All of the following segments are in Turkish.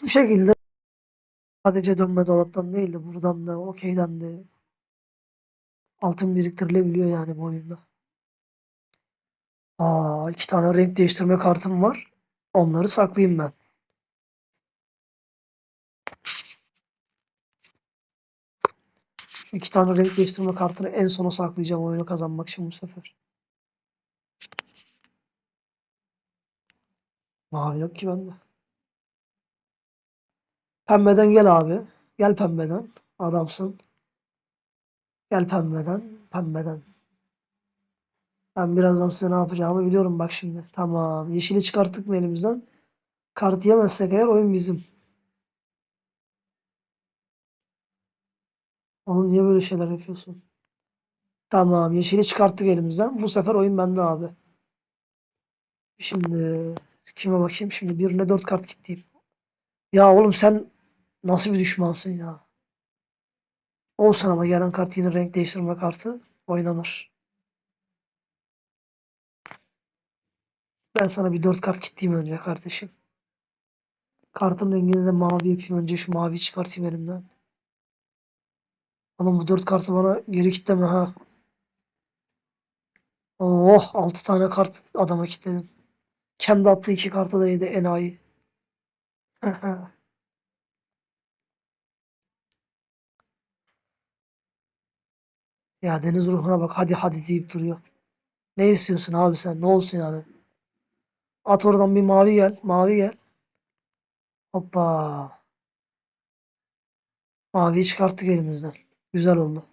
Bu şekilde sadece dönme dolaptan değil de buradan da okeyden de altın biriktirilebiliyor yani bu oyunda. Aa, iki tane renk değiştirme kartım var. Onları saklayayım ben. Şu iki tane renk değiştirme kartını en sona saklayacağım oyunu kazanmak için bu sefer. Mavi yok ki bende. Pembeden gel abi. Gel pembeden. Adamsın. Gel pembeden. Pembeden. Ben birazdan size ne yapacağımı biliyorum bak şimdi. Tamam. Yeşili çıkarttık mı elimizden? Kart yemezsek eğer oyun bizim. Oğlum niye böyle şeyler yapıyorsun? Tamam. Yeşili çıkarttık elimizden. Bu sefer oyun bende abi. Şimdi kime bakayım? Şimdi birine dört kart kitleyeyim. Ya oğlum sen nasıl bir düşmansın ya? Olsun ama gelen kart yine renk değiştirme kartı oynanır. Ben sana bir dört kart kitleyeyim önce kardeşim. Kartın rengini de mavi yapayım. Önce şu mavi çıkartayım elimden. Oğlum bu dört kartı bana geri kitleme ha. Oh altı tane kart adama kitledim. Kendi attığı iki kartı da yedi enayi. Ya deniz ruhuna bak hadi hadi deyip duruyor. Ne istiyorsun abi sen? Ne olsun yani? At oradan bir mavi gel. Mavi gel. Hoppa. Maviyi çıkarttık elimizden. Güzel oldu.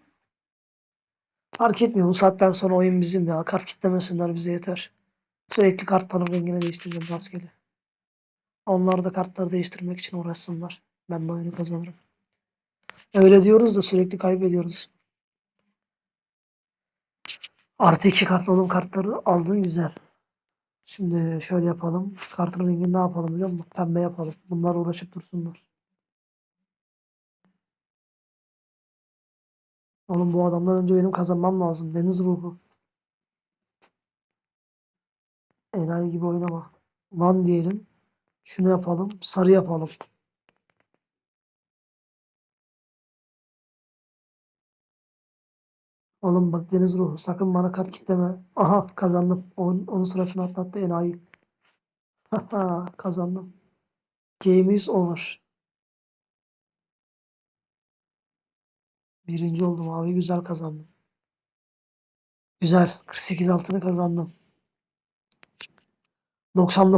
Fark etmiyor. Bu saatten sonra oyun bizim ya. Kart kitlemesinler bize yeter. Sürekli kartların rengini değiştireceğim rastgele. Onlar da kartları değiştirmek için uğraşsınlar. Ben de oyunu kazanırım. Öyle diyoruz da sürekli kaybediyoruz. Artı iki kart olan kartları aldın güzel. Şimdi şöyle yapalım. Kartın rengini ne yapalım biliyor musun? Pembe yapalım. Bunlar uğraşıp dursunlar. Oğlum bu adamdan önce benim kazanmam lazım. Deniz ruhu. Enayi gibi oynama. Van diyelim. Şunu yapalım. Sarı yapalım. Oğlum bak deniz ruhu. Sakın bana kart kitleme. Aha kazandım. Onun, onun sırasını atlattı enayi. Haha kazandım. Game is over. Birinci oldum abi. Güzel kazandım. Güzel. 48 altını kazandım. 99